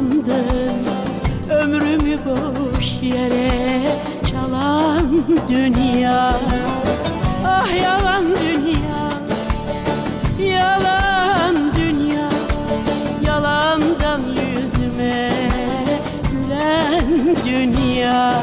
sandım Ömrümü boş yere çalan dünya. Ah yalan dünya Yalan dünya. Yalandan yüzüme gülen dünya.